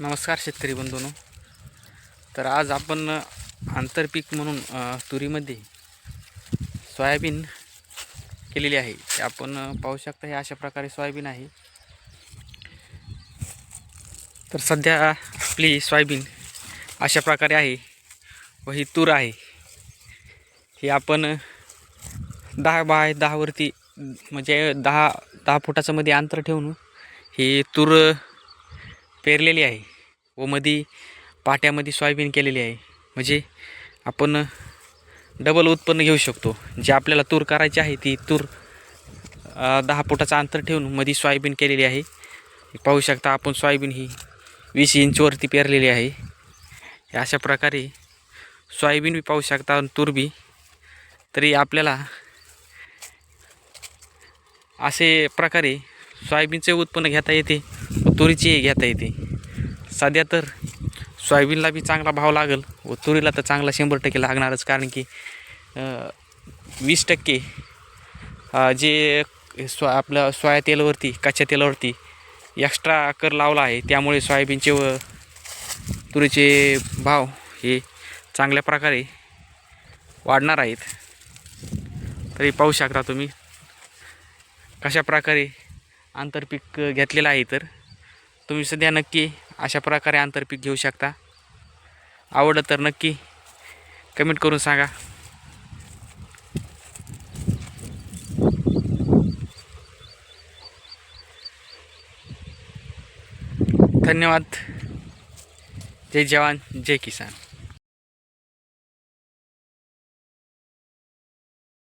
नमस्कार शेतकरी बंधूनो. तर आज आपण आंतरपीक म्हणून तुरीमध्ये सोयाबीन केलेली आहे. ते आपण पाहू शकता हे अशा प्रकारे सोयाबीन आहे. तर सध्या आपली सोयाबीन अशा प्रकारे आहे व ही तूर आहे. ही आपण दहा बाय दहावरती म्हणजे दहा दहा फुटाचं मध्ये अंतर ठेवून ही तूर पेरलेली आहे व मध्ये पाट्यामध्ये सोयाबीन केलेली आहे. म्हणजे आपण डबल उत्पन्न घेऊ शकतो. जे आपल्याला तूर करायची आहे ती तूर दहा फुटाचं अंतर ठेवून मध्ये सोयाबीन केलेली आहे. पाहू शकता आपण सोयाबीन ही वीस इंचवरती पेरलेली आहे. अशा प्रकारे सोयाबीन बी पाहू शकता आणि तूर बी. तरी आपल्याला असे प्रकारे सोयाबीनचे उत्पन्न घेता येते. तुरीची घेता येते. सध्या तर सोयाबीनला बी चांगला भाव लागेल व तुरीला तर चांगला शंभर टक्के लागणारच कारण की वीस टक्के जे स्व आपलं सोया तेलावरती कच्च्या तेलावरती एक्स्ट्रा कर लावला आहे. त्यामुळे सोयाबीनचे व तुरीचे भाव हे चांगल्या प्रकारे वाढणार आहेत. तरी पाहू शकता तुम्ही कशा प्रकारे आंतरपीक घेतलेलं आहे तर. तुम्ही सध्या नक्की अशा प्रकारे आंतरपीक घेऊ शकता. आवडलं तर नक्की कमेंट करून सांगा. धन्यवाद. जय जवान जय किसान.